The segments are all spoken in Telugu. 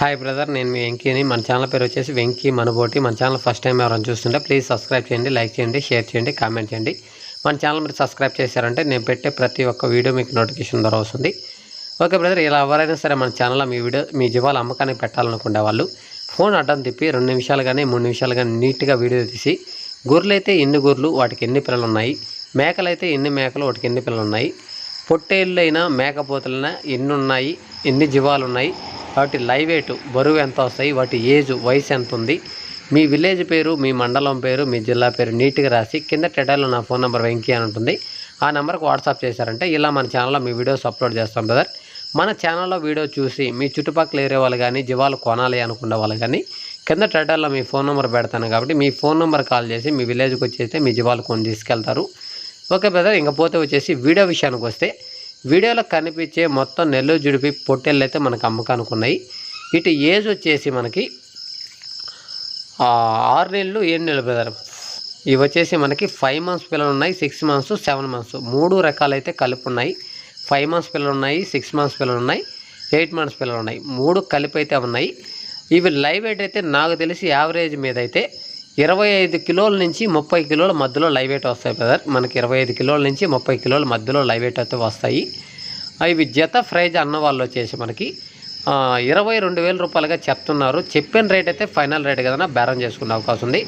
హాయ్ బ్రదర్ నేను మీ వెంకీని. మన ఛానల్ పేరు వచ్చేసి వెంకీ మనబోటి. మన ఛానల్ ఫస్ట్ టైం ఎవరైనా చూస్తుంటే ప్లీజ్ సబ్స్క్రైబ్ చేయండి లైక్ చేయండి షేర్ చేయండి కామెంట్ చేయండి. మన ఛానల్ మీరు సబ్స్క్రైబ్ చేశారంటే నేను పెట్టే ప్రతి ఒక్క వీడియో మీకు నోటిఫికేషన్ ద్వారా వస్తుంది. ఓకే బ్రదర్ ఇలా ఎవరైనా సరే మన ఛానల్లో మీ వీడియో మీ జీవాల అమ్మకాన్ని పెట్టాలనుకునే వాళ్ళు ఫోన్ అడ్డం తిప్పి రెండు నిమిషాలు కానీ మూడు నిమిషాలు కానీ నీట్గా వీడియో తీసి గొర్రెలైతే ఎన్ని గొర్రెలు వాటికి ఎన్ని పిల్లలు ఉన్నాయి? మేకలైతే ఎన్ని మేకలు వాటికి ఎన్ని పిల్లలు ఉన్నాయి? పొట్టేళ్ళైనా మేకపోతలైనా ఎన్ని ఉన్నాయి? ఎన్ని జీవాలు ఉన్నాయి? వాటి లైవ్ వెయిట్ బరువు ఎంత వస్తాయి? వాటి ఏజ్ వయసు ఎంత ఉంది? మీ విలేజ్ పేరు మీ మండలం పేరు మీ జిల్లా పేరు నీట్గా రాసి కింద టెటాలో నా ఫోన్ నెంబర్ వెంకీ అని ఉంటుంది. ఆ నెంబర్కి వాట్సాప్ చేశారంటే ఇలా మన ఛానల్లో మీ వీడియోస్ అప్లోడ్ చేస్తాం బ్రదర్. మన ఛానల్లో వీడియో చూసి మీ చుట్టుపక్కల ఏరే వాళ్ళు కానీ జీవాలు కొనాలి అనుకునే వాళ్ళు కానీ కింద టైటిల్లో మీ ఫోన్ నెంబర్ పెడతాను కాబట్టి మీ ఫోన్ నెంబర్ కాల్ చేసి మీ విలేజ్కి వచ్చేస్తే మీ జీవాలు కొని తీసుకెళ్తారు. Okay brother. ఇంకపోతే వచ్చేసి వీడియో విషయానికి వస్తే వీడియోలో కనిపించే మొత్తం నెల్లూరు జుడిపి పొట్టెళ్ళు అయితే మనకు అమ్మకానికి ఉన్నాయి ఇటు ఏజ్ వచ్చేసి మనకి ఆరు నెలలు ఏడు నెలలు బ్రదర్ ఇవి వచ్చేసి మనకి ఫైవ్ మంత్స్ పిల్లలు ఉన్నాయి సిక్స్ మంత్స్ సెవెన్ మంత్స్. మూడు రకాలైతే కలిపి ఉన్నాయి ఫైవ్ మంత్స్ పిల్లలు ఉన్నాయి సిక్స్ మంత్స్ పిల్లలు ఉన్నాయి ఎయిట్ మంత్స్ పిల్లలు ఉన్నాయి. మూడు కలిపి అయితే ఉన్నాయి. ఇవి లైవ్ వెయిట్ అయితే నాకు తెలిసి యావరేజ్ మీద అయితే ఇరవై ఐదు కిలోల నుంచి ముప్పై కిలోల మధ్యలో లైవ్ వెయిట్ వస్తాయి బ్రదర్. మనకి ఇరవై ఐదు కిలోల నుంచి ముప్పై కిలోల మధ్యలో లైవ్ వెయిట్ అయితే వస్తాయి. ఇవి జత ఫ్రైజ్ అన్న వాళ్ళు వచ్చేసి మనకి ఇరవై రెండు వేల రూపాయలుగా చెప్తున్నారు. చెప్పిన రేట్ అయితే ఫైనల్ రేట్ కదనా బేరం చేసుకునే అవకాశం ఉంది.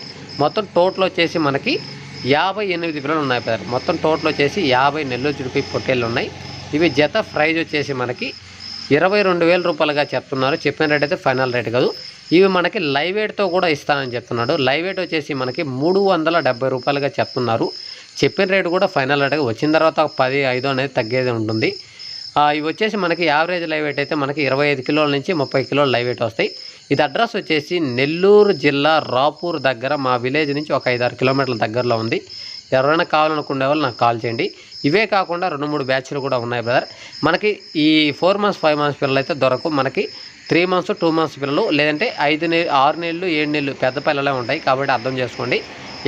మొత్తం టోటల్ వచ్చేసి మనకి యాభై ఎనిమిది పిల్లలు ఉన్నాయి బ్రదర్. మొత్తం టోటల్ వచ్చేసి యాభై నెల్లూరు చుడిపి పొట్టేళ్ళు ఉన్నాయి. ఇవి జత ప్రైజ్ వచ్చేసి మనకి ఇరవై రెండు వేల రూపాయలుగా చెప్తున్నారు. చెప్పిన రేట్ అయితే ఫైనల్ రేట్ కాదు. ఇవి మనకి లైవ్ వెయిట్తో కూడా ఇస్తానని చెప్తున్నాడు. లైవ్ ఎయిట్ వచ్చేసి మనకి మూడు వందల డెబ్బై రూపాయలుగా చెప్తున్నారు. చెప్పిన రేటు కూడా ఫైనల్ రేట్ వచ్చిన తర్వాత పది ఐదు అనేది తగ్గేది ఉంటుంది. ఇవి వచ్చేసి మనకి యావరేజ్ లైవ్ ఎయిట్ అయితే మనకి ఇరవై ఐదు కిలోల నుంచి ముప్పై కిలోల లైవ్ ఎయిట్ వస్తాయి. ఇది అడ్రస్ వచ్చేసి నెల్లూరు జిల్లా రాపూర్ దగ్గర మా విలేజ్ నుంచి ఒక ఐదారు కిలోమీటర్ల దగ్గరలో ఉంది. ఎవరైనా కావాలనుకునే వాళ్ళు నాకు కాల్ చేయండి. ఇవే కాకుండా రెండు మూడు బ్యాచ్లు కూడా ఉన్నాయి బ్రదర్. మనకి ఈ ఫోర్ మంత్స్ ఫైవ్ మంత్స్ పిల్లలు అయితే దొరకు. మనకి త్రీ మంత్స్ టూ మంత్స్ పిల్లలు లేదంటే ఐదు నెలలు ఆరు నెలలు ఏడు నెలలు పెద్ద పిల్లలే ఉంటాయి కాబట్టి అర్థం చేసుకోండి.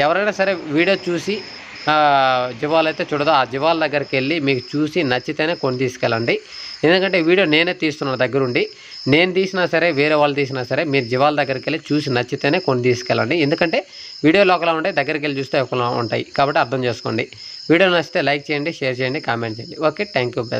ఎవరైనా సరే వీడియో చూసి జీవాలు అయితే చూడదు ఆ జీవాల దగ్గరికి వెళ్ళి మీకు చూసి నచ్చితేనే కొని తీసుకెళ్ళండి. ఎందుకంటే వీడియో నేనే తీస్తున్నాను దగ్గరుండి. నేను తీసినా సరే వేరే వాళ్ళు తీసినా సరే మీరు జీవాల దగ్గరికి వెళ్ళి చూసి నచ్చితేనే కొని తీసుకెళ్ళండి. ఎందుకంటే వీడియోలో ఒకలా ఉంటాయి దగ్గరికి వెళ్ళి చూస్తే ఒకలా ఉంటాయి. కాబట్టి అర్థం చేసుకోండి. వీడియో నచ్చితే లైక్ చేయండి షేర్ చేయండి కామెంట్ చేయండి. Okay thank you